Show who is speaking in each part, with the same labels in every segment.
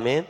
Speaker 1: 다음에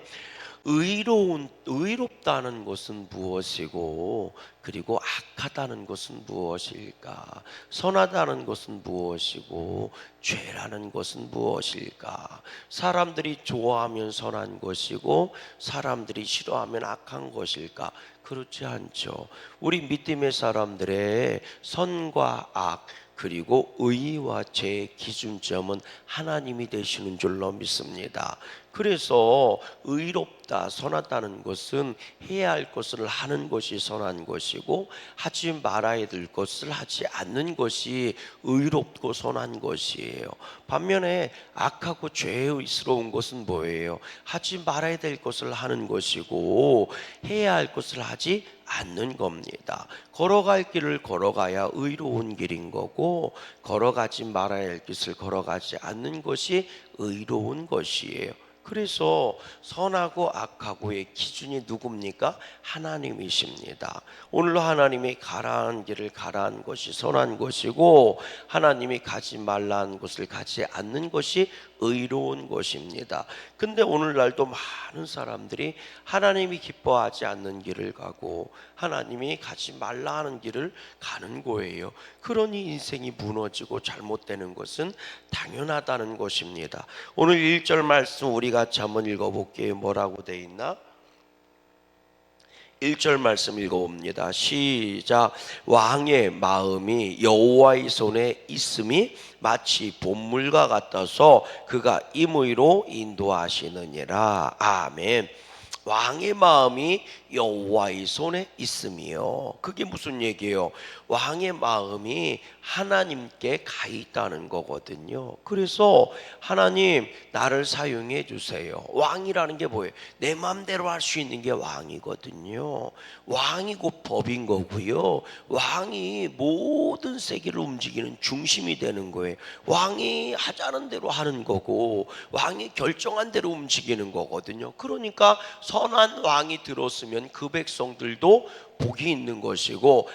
Speaker 1: 의로운 의롭다는 것은 무엇이고 그리고 악하다는 것은 무엇일까? 선하다는 것은 무엇이고 죄라는 것은 무엇일까? 사람들이 좋아하면 선한 것이고 사람들이 싫어하면 악한 것일까? 그렇지 않죠. 우리 믿음의 사람들의 선과 악 그리고 의와 죄의 기준점은 하나님이 되시는 줄로 믿습니다. 그래서 의롭다 선하다는 것은 해야 할 것을 하는 것이 선한 것이고 하지 말아야 될 것을 하지 않는 것이 의롭고 선한 것이에요. 반면에 악하고 죄의스러운 것은 뭐예요? 하지 말아야 될 것을 하는 것이고 해야 할 것을 하지 않는 겁니다. 걸어갈 길을 걸어가야 의로운 길인 거고 걸어가지 말아야 할 길을 걸어가지 않는 것이 의로운 것이에요. 그래서 선하고 악하고의 기준이 누굽니까? 하나님이십니다. 오늘 하나님이 가라한 길을 가라한 것이 선한 것이고 하나님이 가지 말라는 것을 가지 않는 것이 의로운 것입니다. 근데 오늘날도 많은 사람들이 하나님이 기뻐하지 않는 길을 가고 하나님이 가지 말라 하는 길을 가는 거예요. 그러니 인생이 무너지고 잘못되는 것은 당연하다는 것입니다. 오늘 1절 말씀 우리 같이 한번 읽어볼게요. 뭐라고 돼 있나? 1절 말씀 읽어봅니다. 시작. 왕의 마음이 여호와의 손에 있음이 마치 본물과 같아서 그가 임의로 인도하시느니라. 아멘. 왕의 마음이 여호와의 손에 있음이요. 그게 무슨 얘기예요? 왕의 마음이 하나님께 가 있다는 거거든요. 그래서 하나님 나를 사용해 주세요. 왕이라는 게 뭐예요? 내 마음대로 할 수 있는 게 왕이거든요. 왕이고 법인 거고요. 왕이 모든 세계를 움직이는 중심이 되는 거예요. 왕이 하자는 대로 하는 거고 왕이 결정한 대로 움직이는 거거든요. 그러니까 선한 왕이 들었으면 그 백성들도 복이 있는 것이고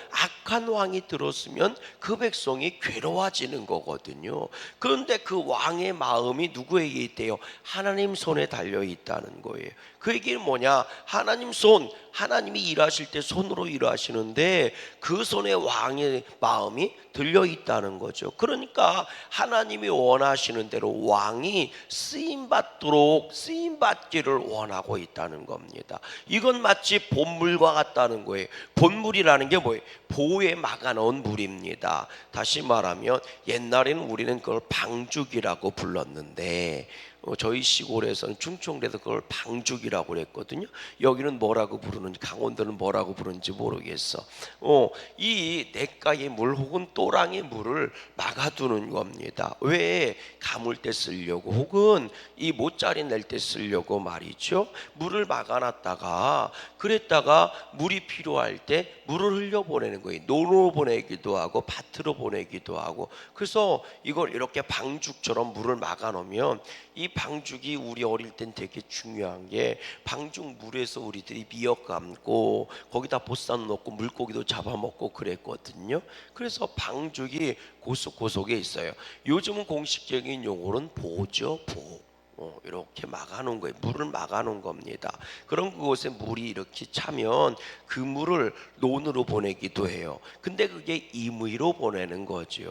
Speaker 1: 악한 왕이 들었으면 그 백성이 괴로워지는 거거든요. 그런데 그 왕의 마음이 누구에게 있대요? 하나님 손에 달려 있다는 거예요. 그 얘기는 뭐냐? 하나님 손, 하나님이 일하실 때 손으로 일하시는데 그 손에 왕의 마음이 들려 있다는 거죠. 그러니까 하나님이 원하시는 대로 왕이 쓰임 받도록 쓰임 받기를 원하고 있다는 겁니다. 이건 마치 본물과 같다는 거예요. 본물이라는 게 뭐예요? 보호에 막아놓은 물입니다. 다시 말하면 옛날에는 우리는 그걸 방죽이라고 불렀는데 어, 저희 시골에서는 충청대에서 그걸 방죽이라고 그랬거든요. 여기는 뭐라고 부르는지 강원도는 뭐라고 부르는지 모르겠어. 어, 이 냇가의 물 혹은 또랑의 물을 막아두는 겁니다. 왜 가물 때 쓰려고 혹은 이 모짜리 낼 때 쓰려고 말이죠. 물을 막아놨다가 그랬다가 물이 필요할 때 물을 흘려 보내는 거예요. 논으로 보내기도 하고 밭으로 보내기도 하고 그래서 이걸 이렇게 방죽처럼 물을 막아놓으면 이 방죽이 우리 어릴 땐 되게 중요한 게 방죽 물에서 우리들이 미역 감고 거기다 보쌈 넣고 물고기도 잡아먹고 그랬거든요. 그래서 방죽이 고속고속에 있어요. 요즘은 공식적인 용어는 로 보죠, 보. 어, 이렇게 막아놓은 거예요. 물을 막아놓은 겁니다. 그런 곳에 물이 이렇게 차면 그 물을 논으로 보내기도 해요. 근데 그게 임의로 보내는 거지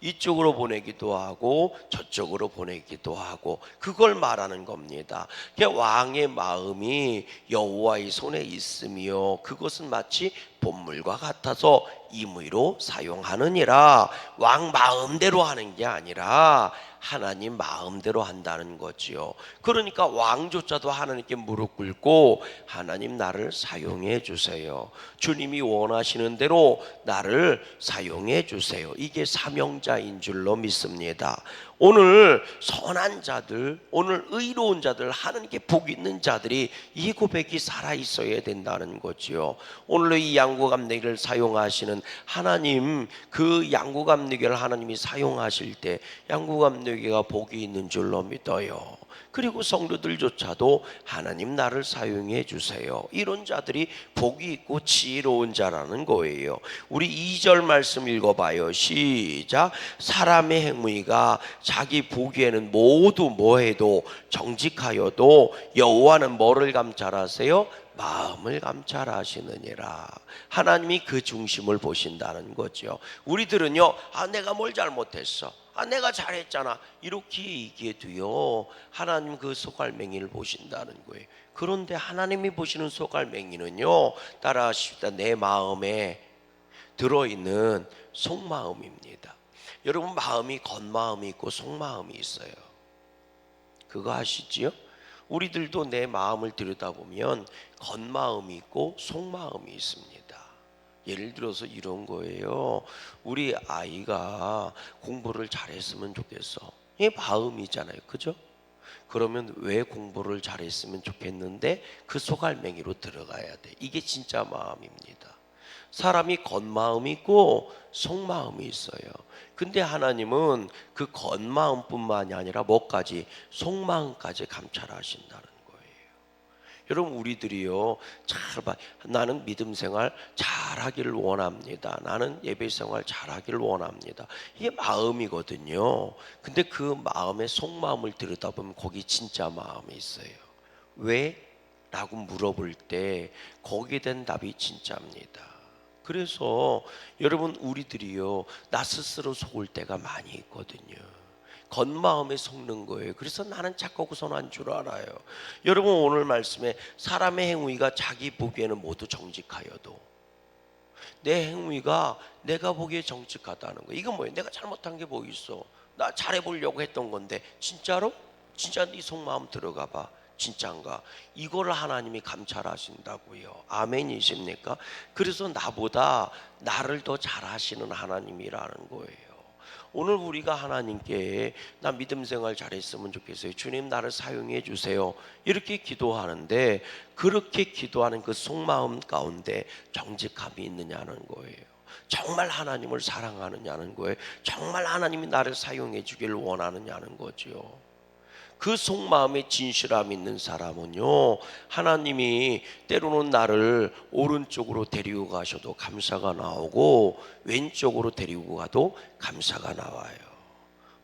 Speaker 1: 이쪽으로 보내기도 하고 저쪽으로 보내기도 하고 그걸 말하는 겁니다. 왕의 마음이 여호와의 손에 있으며 그것은 마치 본물과 같아서 임의로 사용하느니라 왕 마음대로 하는 게 아니라 하나님 마음대로 한다는 거지요. 그러니까 왕조차도 하나님께 무릎 꿇고 하나님 나를 사용해 주세요. 주님이 원하시는 대로 나를 사용해 주세요. 이게 사명자인 줄로 믿습니다. 오늘 선한 자들, 오늘 의로운 자들, 하나님께 복 있는 자들이 이 고백이 살아 있어야 된다는 거지요. 오늘 이 양구감리기를 사용하시는 하나님 그 양구감리기를 하나님이 사용하실 때 양구감리 번데기가 복이 있는 줄로 믿어요. 그리고 성도들조차도 하나님 나를 사용해 주세요. 이런 자들이 복이 있고 지혜로운 자라는 거예요. 우리 2절 말씀 읽어봐요. 시작. 사람의 행위가 자기 보기에는 모두 뭐해도 정직하여도 여호와는 뭐를 감찰하세요? 마음을 감찰하시느니라. 하나님이 그 중심을 보신다는 거죠. 우리들은요, 아, 내가 뭘 잘못했어. 아 내가 잘했잖아 이렇게 얘기해도요 하나님 그 소갈맹이를 보신다는 거예요 그런데 하나님이 보시는 소갈맹이는요 따라하십니다내 마음에 들어있는 속마음입니다 여러분 마음이 겉마음이 있고 속마음이 있어요 그거 아시지요? 우리들도 내 마음을 들여다보면 겉마음이 있고 속마음이 있습니다 예를 들어서 이런 거예요. 우리 아이가 공부를 잘했으면 좋겠어. 이 마음이 잖아요 그죠? 그러면 왜 공부를 잘했으면 좋겠는데 그속알맹이로 들어가야 돼. 이게 진짜 마음입니다. 사람이 겉마음이 있고 속마음이 있어요. 근데 하나님은 그 겉마음뿐만이 아니라 뭐까지 속마음까지 감찰하신다는 여러분 우리들이요 잘 봐. 나는 믿음 생활 잘하기를 원합니다. 나는 예배 생활 잘하기를 원합니다. 이게 마음이거든요. 근데 그 마음의 속마음을 들여다보면 거기 진짜 마음이 있어요. 왜? 라고 물어볼 때 거기에 대한 답이 진짜입니다. 그래서 여러분 우리들이요 나 스스로 속을 때가 많이 있거든요. 겉마음에 속는 거예요. 그래서 나는 착하고 선한 줄 알아요. 여러분 오늘 말씀에 사람의 행위가 자기 보기에는 모두 정직하여도 내 행위가 내가 보기에 정직하다는 거. 이건 뭐예요? 내가 잘못한 게 뭐 있어? 나 잘해 보려고 했던 건데 진짜로? 진짜 네 속마음 들어가 봐. 진짠가? 이걸 하나님이 감찰하신다고요. 아멘이십니까? 그래서 나보다 나를 더 잘하시는 하나님이라는 거예요. 오늘 우리가 하나님께 나 믿음 생활 잘했으면 좋겠어요. 주님 나를 사용해 주세요. 이렇게 기도하는데 그렇게 기도하는 그 속마음 가운데 정직함이 있느냐는 거예요. 정말 하나님을 사랑하느냐는 거예요. 정말 하나님이 나를 사용해 주길 원하느냐는 거지요. 그 속마음에 진실함 있는 사람은요 하나님이 때로는 나를 오른쪽으로 데리고 가셔도 감사가 나오고 왼쪽으로 데리고 가도 감사가 나와요.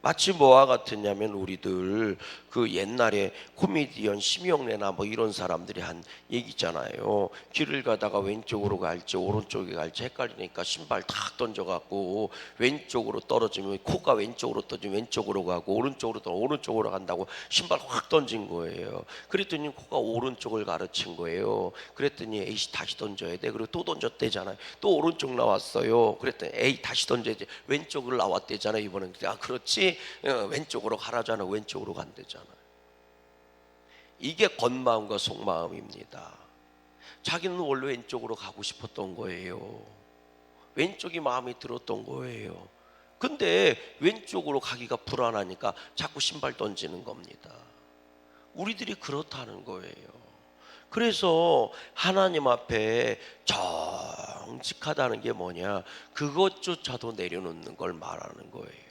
Speaker 1: 마치 뭐와 같으냐면 우리들 그 옛날에 코미디언 심영래나 뭐 이런 사람들이 한 얘기잖아요. 길을 가다가 왼쪽으로 갈지 오른쪽에 갈지 헷갈리니까 신발 탁 던져갖고 왼쪽으로 떨어지면 코가 왼쪽으로 떨어지면 왼쪽으로 가고 오른쪽으로 떨어 오른쪽으로 간다고 신발 확 던진 거예요. 그랬더니 코가 오른쪽을 가르친 거예요. 그랬더니 에이씨 다시 던져야 돼. 그리고 또 던졌대잖아요. 또 오른쪽 나왔어요. 그랬더니 에이 다시 던져야 돼. 왼쪽을 나왔대잖아요. 이번엔 아 그렇지 어, 왼쪽으로 가라잖아. 왼쪽으로 간대잖아. 이게 겉마음과 속마음입니다. 자기는 원래 왼쪽으로 가고 싶었던 거예요. 왼쪽이 마음이 들었던 거예요. 근데 왼쪽으로 가기가 불안하니까 자꾸 신발 던지는 겁니다. 우리들이 그렇다는 거예요. 그래서 하나님 앞에 정직하다는 게 뭐냐? 그것조차도 내려놓는 걸 말하는 거예요.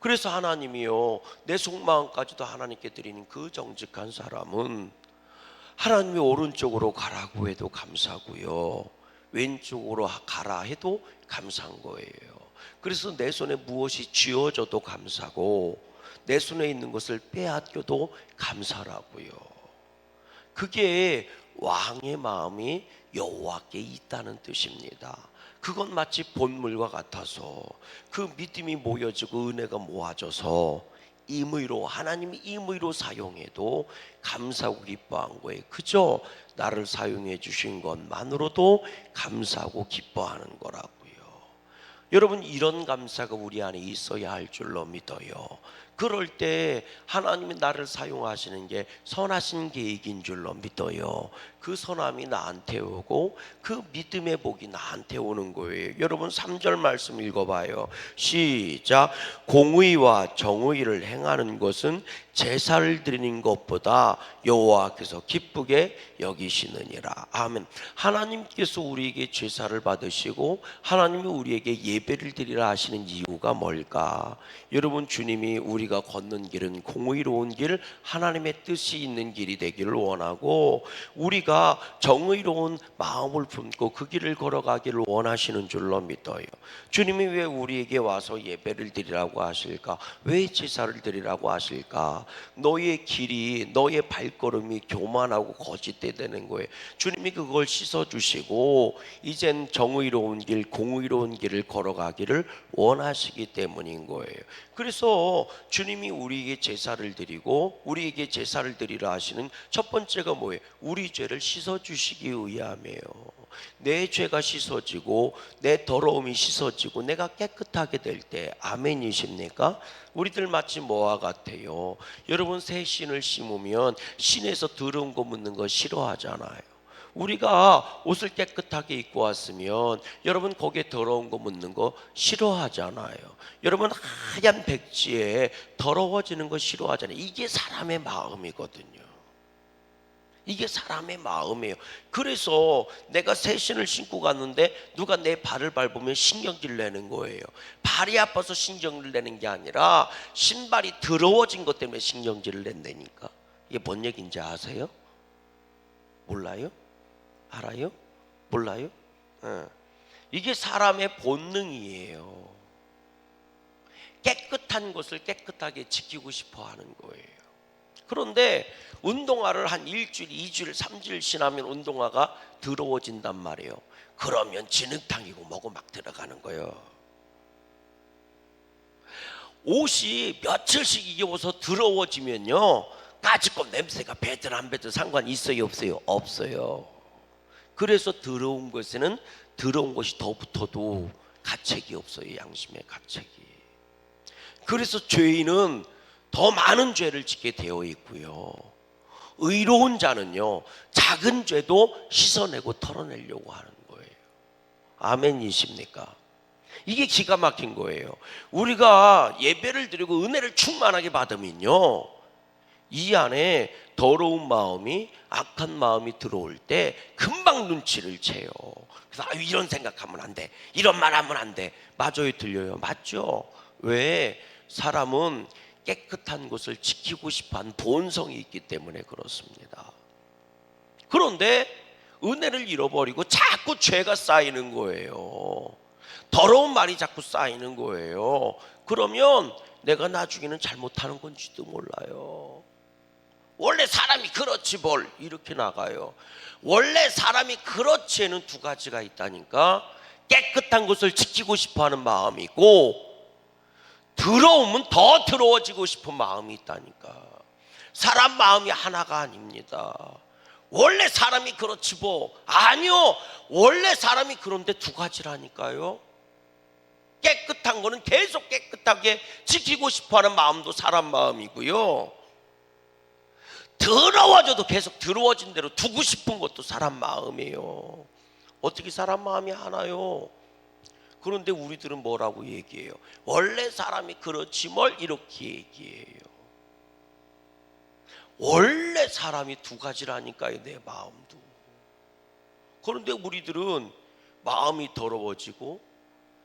Speaker 1: 그래서 하나님이요 내 속마음까지도 하나님께 드리는 그 정직한 사람은 하나님이 오른쪽으로 가라고 해도 감사고요 왼쪽으로 가라 해도 감사한 거예요. 그래서 내 손에 무엇이 쥐어져도 감사고 내 손에 있는 것을 빼앗겨도 감사라고요. 그게 왕의 마음이 여호와께 있다는 뜻입니다. 그건 마치 본물과 같아서 그 믿음이 모여지고 은혜가 모아져서 임의로 하나님이 임의로 사용해도 감사하고 기뻐한 거예요. 그저 나를 사용해 주신 것만으로도 감사하고 기뻐하는 거라고요. 여러분 이런 감사가 우리 안에 있어야 할 줄로 믿어요. 그럴 때 하나님이 나를 사용하시는 게 선하신 계획인 줄로 믿어요. 그 선함이 나한테 오고 그 믿음의 복이 나한테 오는 거예요. 여러분 3절 말씀 읽어봐요. 시작. 공의와 정의를 행하는 것은 제사를 드리는 것보다 여호와께서 기쁘게 여기시느니라. 아멘. 하나님께서 우리에게 제사를 받으시고 하나님이 우리에게 예배를 드리라 하시는 이유가 뭘까? 여러분 주님이 우리 우리가 걷는 길은 공의로운 길, 하나님의 뜻이 있는 길이 되기를 원하고 우리가 정의로운 마음을 품고 그 길을 걸어가기를 원하시는 줄로 믿어요. 주님이 왜 우리에게 와서 예배를 드리라고 하실까? 왜 제사를 드리라고 하실까? 너의 길이 너의 발걸음이 교만하고 거짓되는 거예요. 주님이 그걸 씻어 주시고 이젠 정의로운 길, 공의로운 길을 걸어가기를 원하시기 때문인 거예요. 그래서 주 주님이 우리에게 제사를 드리고 우리에게 제사를 드리라 하시는 첫 번째가 뭐예요? 우리 죄를 씻어 주시기 의하며요. 내 죄가 씻어지고 내 더러움이 씻어지고 내가 깨끗하게 될 때 아멘이십니까? 우리들 마치 뭐와 같아요? 여러분 새 신을 심으면 신에서 더러운 거 묻는 거 싫어하잖아요. 우리가 옷을 깨끗하게 입고 왔으면 여러분 거기에 더러운 거 묻는 거 싫어하잖아요. 여러분 하얀 백지에 더러워지는 거 싫어하잖아요. 이게 사람의 마음이거든요. 이게 사람의 마음이에요. 그래서 내가 새 신을 신고 갔는데 누가 내 발을 밟으면 신경질 내는 거예요. 발이 아파서 신경질 내는 게 아니라 신발이 더러워진 것 때문에 신경질을 낸다니까. 이게 뭔 얘기인지 아세요? 몰라요? 알아요? 몰라요? 네. 이게 사람의 본능이에요. 깨끗한 것을 깨끗하게 지키고 싶어 하는 거예요. 그런데 운동화를 한 일주일, 이주일, 삼주일 지나면 운동화가 더러워진단 말이에요. 그러면 진흙탕이고 뭐고 막 들어가는 거예요. 옷이 며칠씩 이게 어서 더러워지면요. 까짓거 냄새가 배들안배들 상관이 있어요 없어요? 없어요. 그래서 더러운 것에는 더러운 것이 더 붙어도 가책이 없어요. 양심의 가책이. 그래서 죄인은 더 많은 죄를 짓게 되어 있고요. 의로운 자는요, 작은 죄도 씻어내고 털어내려고 하는 거예요. 아멘이십니까? 이게 기가 막힌 거예요. 우리가 예배를 드리고 은혜를 충만하게 받으면요. 이 안에 더러운 마음이 악한 마음이 들어올 때 금방 눈치를 채요. 그래서 아 이런 생각하면 안 돼. 이런 말하면 안 돼. 맞아요 들려요. 맞죠? 왜 사람은 깨끗한 것을 지키고 싶어한 본성이 있기 때문에 그렇습니다. 그런데 은혜를 잃어버리고 자꾸 죄가 쌓이는 거예요. 더러운 말이 자꾸 쌓이는 거예요. 그러면 내가 나중에는 잘못하는 건지도 몰라요. 원래 사람이 그렇지 뭘 이렇게 나가요. 원래 사람이 그렇지에는 두 가지가 있다니까. 깨끗한 것을 지키고 싶어 하는 마음이 고 더러우면 더 더러워지고 싶은 마음이 있다니까. 사람 마음이 하나가 아닙니다. 원래 사람이 그렇지 뭐. 아니요. 원래 사람이 그런데 두 가지라니까요. 깨끗한 거는 계속 깨끗하게 지키고 싶어 하는 마음도 사람 마음이고요. 더러워져도 계속 더러워진 대로 두고 싶은 것도 사람 마음이에요. 어떻게 사람 마음이 하나요? 그런데 우리들은 뭐라고 얘기해요? 원래 사람이 그렇지 뭘 이렇게 얘기해요. 원래 사람이 두 가지라니까요, 내 마음도. 그런데 우리들은 마음이 더러워지고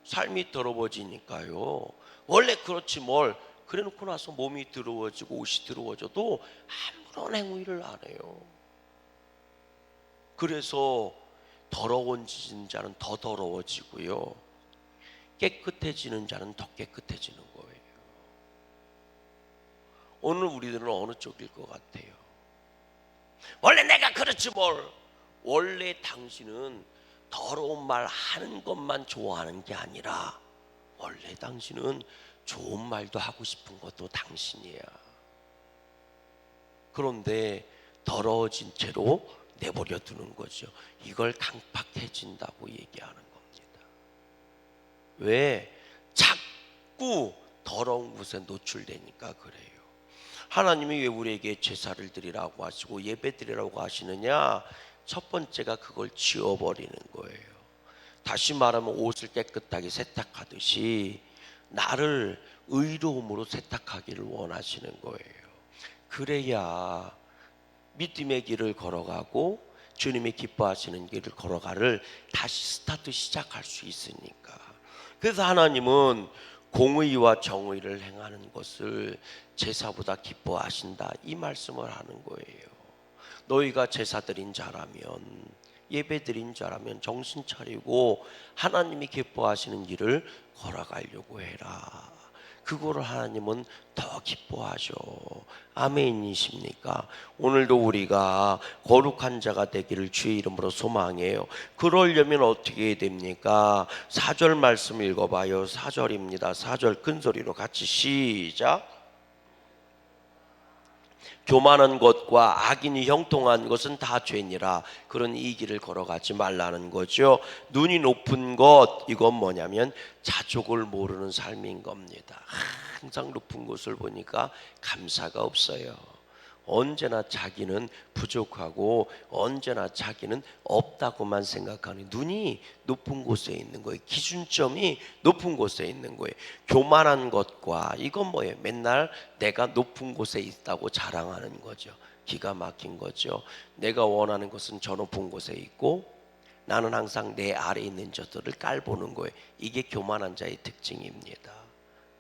Speaker 1: 삶이 더러워지니까요. 원래 그렇지 뭘 그래 놓고 나서 몸이 더러워지고 옷이 더러워져도 아무런 행위를 안 해요. 그래서 더러운지는 자는 더 더러워지고요. 깨끗해지는 자는 더 깨끗해지는 거예요. 오늘 우리들은 어느 쪽일 것 같아요? 원래 내가 그렇지 뭘. 원래 당신은 더러운 말 하는 것만 좋아하는 게 아니라 원래 당신은 좋은 말도 하고 싶은 것도 당신이야. 그런데 더러워진 채로 내버려 두는 거죠. 이걸 강팍해진다고 얘기하는 겁니다. 왜? 자꾸 더러운 곳에 노출되니까 그래요. 하나님이 왜 우리에게 제사를 드리라고 하시고 예배 드리라고 하시느냐? 첫 번째가 그걸 지워버리는 거예요. 다시 말하면 옷을 깨끗하게 세탁하듯이 나를 의로움으로 세탁하기를 원하시는 거예요. 그래야 믿음의 길을 걸어가고 주님이 기뻐하시는 길을 걸어가를 다시 스타트 시작할 수 있으니까. 그래서 하나님은 공의와 정의를 행하는 것을 제사보다 기뻐하신다 이 말씀을 하는 거예요. 너희가 제사들인 자라면 예배드린 자라면 정신 차리고 하나님이 기뻐하시는 길을 걸어가려고 해라. 그거를 하나님은 더 기뻐하셔. 아멘이십니까? 오늘도 우리가 거룩한 자가 되기를 주의 이름으로 소망해요. 그러려면 어떻게 됩니까? 사절 말씀 읽어봐요. 사절입니다사절큰 소리로 같이 시작. 교만한 것과 악인이 형통한 것은 다 죄니라. 그런 이 길을 걸어가지 말라는 거죠. 눈이 높은 것 이건 뭐냐면 자족을 모르는 삶인 겁니다. 항상 높은 곳을 보니까 감사가 없어요. 언제나 자기는 부족하고 언제나 자기는 없다고만 생각하는 눈이 높은 곳에 있는 거예요. 기준점이 높은 곳에 있는 거예요. 교만한 것과 이건 뭐예요? 맨날 내가 높은 곳에 있다고 자랑하는 거죠. 기가 막힌 거죠. 내가 원하는 것은 저 높은 곳에 있고 나는 항상 내 아래 있는 저들을 깔보는 거예요. 이게 교만한 자의 특징입니다.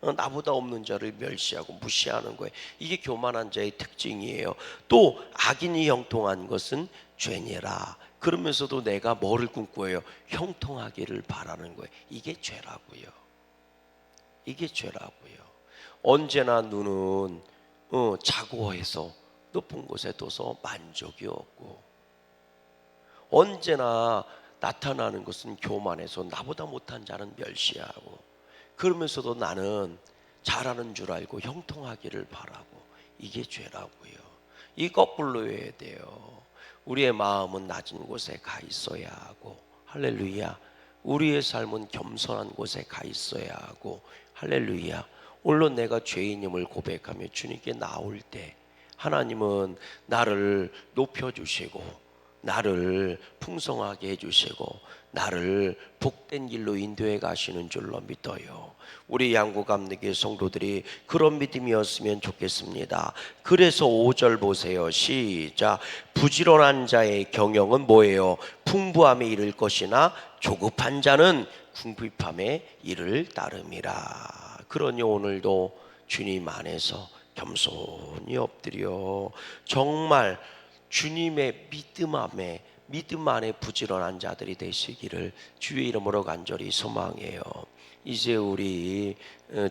Speaker 1: 어, 나보다 없는 자를 멸시하고 무시하는 거예요. 이게 교만한 자의 특징이에요. 또 악인이 형통한 것은 죄니라. 그러면서도 내가 뭐를 꿈꿔요? 형통하기를 바라는 거예요. 이게 죄라고요. 이게 죄라고요. 언제나 눈은 어, 자고해서 높은 곳에 둬서 만족이 없고 언제나 나타나는 것은 교만해서 나보다 못한 자는 멸시하고 그러면서도 나는 잘하는 줄 알고 형통하기를 바라고 이게 죄라고요. 이 거꾸로 해야 돼요. 우리의 마음은 낮은 곳에 가 있어야 하고 할렐루야. 우리의 삶은 겸손한 곳에 가 있어야 하고 할렐루야. 물론 내가 죄인임을 고백하며 주님께 나올 때 하나님은 나를 높여 주시고 나를 풍성하게 해주시고 나를 복된 길로 인도해 가시는 줄로 믿어요. 우리 양구감리교 성도들이 그런 믿음이었으면 좋겠습니다. 그래서 5절 보세요. 시작. 부지런한 자의 경영은 뭐예요? 풍부함에 이를 것이나 조급한 자는 궁핍함에 이를 따름이라. 그러니 오늘도 주님 안에서 겸손히 엎드려 정말 주님의 믿음 안에 믿음 안에 부지런한 자들이 되시기를 주의 이름으로 간절히 소망해요. 이제 우리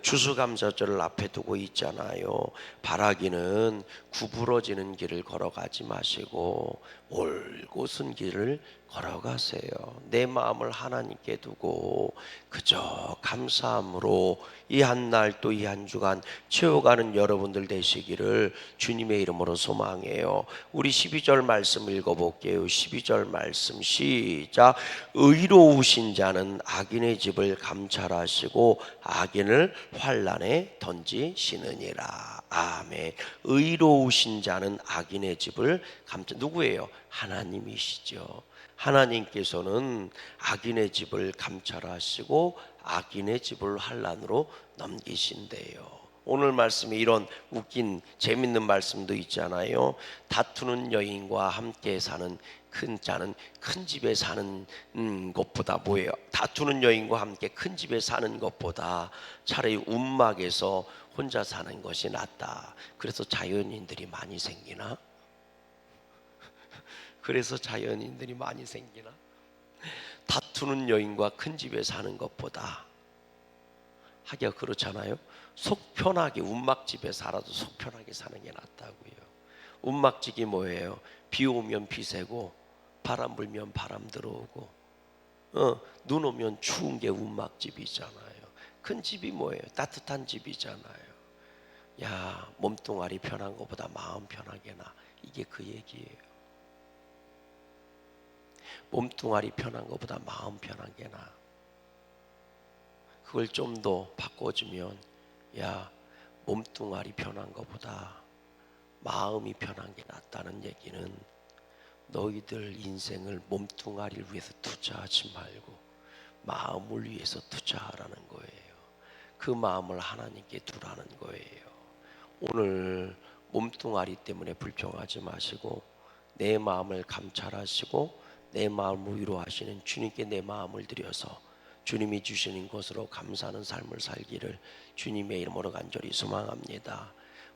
Speaker 1: 추수감사절을 어, 앞에 두고 있잖아요. 바라기는 구부러지는 길을 걸어가지 마시고 올 꽃은 길을 걸어가세요. 내 마음을 하나님께 두고 그저 감사함으로 이 한 날 또 이 한 주간 채워가는 여러분들 되시기를 주님의 이름으로 소망해요. 우리 12절 말씀 읽어볼게요. 12절 말씀 시작. 의로우신 자는 악인의 집을 감찰하시고 악인을 환란에 던지시느니라. 아멘. 의로우신 자는 악인의 집을 감찰 누구예요? 하나님이시죠. 하나님께서는 악인의 집을 감찰하시고 악인의 집을 환란으로 넘기신대요. 오늘 말씀에 이런 웃긴 재밌는 말씀도 있잖아요. 다투는 여인과 함께 사는 큰 자는 큰 집에 사는 음, 것보다 뭐예요? 다투는 여인과 함께 큰 집에 사는 것보다 차라리 움막에서 혼자 사는 것이 낫다. 그래서 자연인들이 많이 생기나? 그래서 자연인들이 많이 생기나? 다투는 여인과 큰 집에 사는 것보다 하기가 그렇잖아요. 속 편하게 운막집에 살아도 속 편하게 사는 게 낫다고요. 운막집이 뭐예요? 비 오면 비 새고 바람 불면 바람 들어오고 어, 눈 오면 추운 게 운막집이잖아요. 큰 집이 뭐예요? 따뜻한 집이잖아요. 야 몸뚱아리 편한 것보다 마음 편하게 나 이게 그 얘기예요. 몸뚱아리 편한 것보다 마음 편한 게 나아. 그걸 좀 더 바꿔주면 야 몸뚱아리 편한 것보다 마음이 편한 게 낫다는 얘기는 너희들 인생을 몸뚱아리를 위해서 투자하지 말고 마음을 위해서 투자하라는 거예요. 그 마음을 하나님께 두라는 거예요. 오늘 몸뚱아리 때문에 불평하지 마시고 내 마음을 감찰하시고 내 마음을 위로하시는 주님께 내 마음을 드려서 주님이 주시는 것으로 감사하는 삶을 살기를 주님의 이름으로 간절히 소망합니다.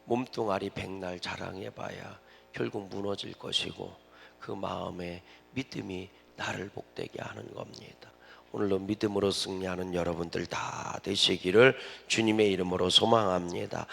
Speaker 1: 몸뚱아리 백날 자랑해봐야 결국 무너질 것이고 그 마음의 믿음이 나를 복되게 하는 겁니다. 오늘도 믿음으로 승리하는 여러분들 다 되시기를 주님의 이름으로 소망합니다.